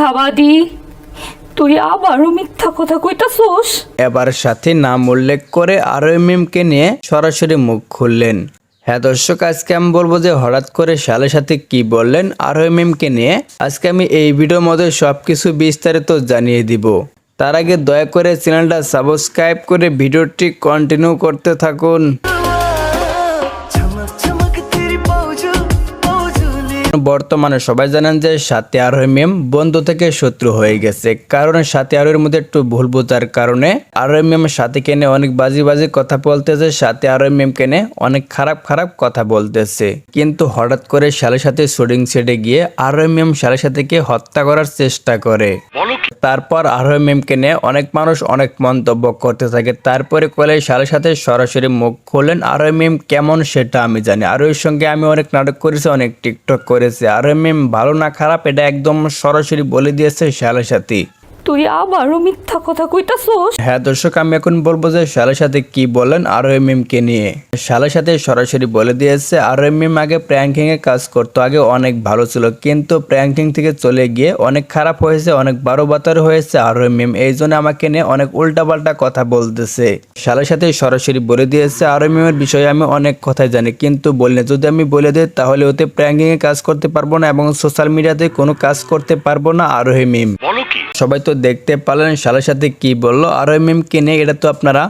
মিথ্যাবাদী তুই আবারও মিথ্যা কথা এবার নাম উল্লেখ করে নিয়ে সরাসরি মুখ খুললেন। হ্যাঁ দর্শক, আজকে আমি বলব যে হঠাৎ করে শালের সাথে কি বললেন আরও মিমকে নিয়ে আজকে আমি এই ভিডিওর মধ্যে সবকিছু বিস্তারিত জানিয়ে দিব। তার আগে দয়া করে চ্যানেলটা সাবস্ক্রাইব করে ভিডিওটি কন্টিনিউ করতে থাকুন। বর্তমানে সবাই জানেন যে সাথে আরোহী মেম বন্ধু থেকে শত্রু হয়ে গেছে। কারণ সাথে আরোহীর মধ্যে একটু ভুল বোঝার কারণে আরোহী মেম সাথে কেনে অনেক বাজি বাজি কথা বলতেছে সাথে আরোহী মেম কেনে অনেক খারাপ খারাপ কথা বলতেছে। কিন্তু হঠাৎ করে শালের সাথে শুটিং সেটে গিয়ে আরোহী মেম শালের সাথেকে হত্যা করার চেষ্টা করে। তারপর আরোহী মেমকে নিয়ে অনেক মানুষ অনেক মন্তব্য করতে থাকে। তারপরে কলে শালের সাথে সরাসরি মুখ খোলেন আরোহী মেম কেমন সেটা আমি জানি। আরোহীর সঙ্গে আমি অনেক নাটক করেছি অনেক টিকটক করেছি। এম এম ভালো না খারাপ? এটা একদম সরাসরি বলে দিয়েছে শ্যালের সাথে। তুই আবারও মিথ্যা কথা কইতাছোস? হ্যাঁ দর্শক আমি এখন বলব যে শালের সাথে কি বলেন আরোহী মিমকে নিয়ে। শালের সাথে সরাসরি বলে দিয়েছে আরোহী মিম আগে প্র্যাঙ্কিং এ কাজ করতো আগে অনেক ভালো ছিল কিন্তু প্র্যাঙ্কিং থেকে চলে গিয়ে অনেক খারাপ হয়েছে অনেক বারো বাতার হয়েছে আরোহী মিম এই জন্য আমাকে নিয়ে অনেক উল্টাপাল্টা কথা বলতেছে। শালের সাথে সরাসরি বলে দিয়েছে আরোহী মিমের বিষয়ে আমি অনেক কথাই জানি কিন্তু বললে যদি আমি বলে দিই তাহলে ওতে প্র্যাঙ্কিং এ কাজ করতে পারব না এবং সোশ্যাল মিডিয়াতে কোনো কাজ করতে পারব না আরোহী মিম সবাই তো দেখতে পারলেন শালের সাথে কি বলল আরোহী মিম কিনে এটা তো আপনারা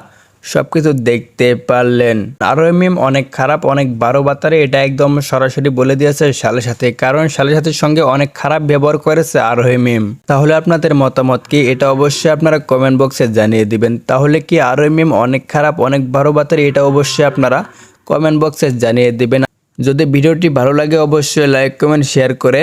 সবকিছু দেখতে পারলেন। আরোহী মিম অনেক খারাপ, অনেক বারো বাতারে এটা একদম সরাসরি বলে দিয়েছে শালের সাথে, কারণ সালের সাথে সঙ্গে অনেক খারাপ ব্যবহার করেছে আরোহী এম তাহলে আপনাদের মতামত কি? এটা অবশ্যই আপনারা কমেন্ট বক্সে জানিয়ে দিবেন। তাহলে কি আরোহী মিম অনেক খারাপ, অনেক বারো বাতারে এটা অবশ্যই আপনারা কমেন্ট বক্সে জানিয়ে দিবেন। যদি ভিডিওটি ভালো লাগে, অবশ্যই লাইক কমেন্ট শেয়ার করে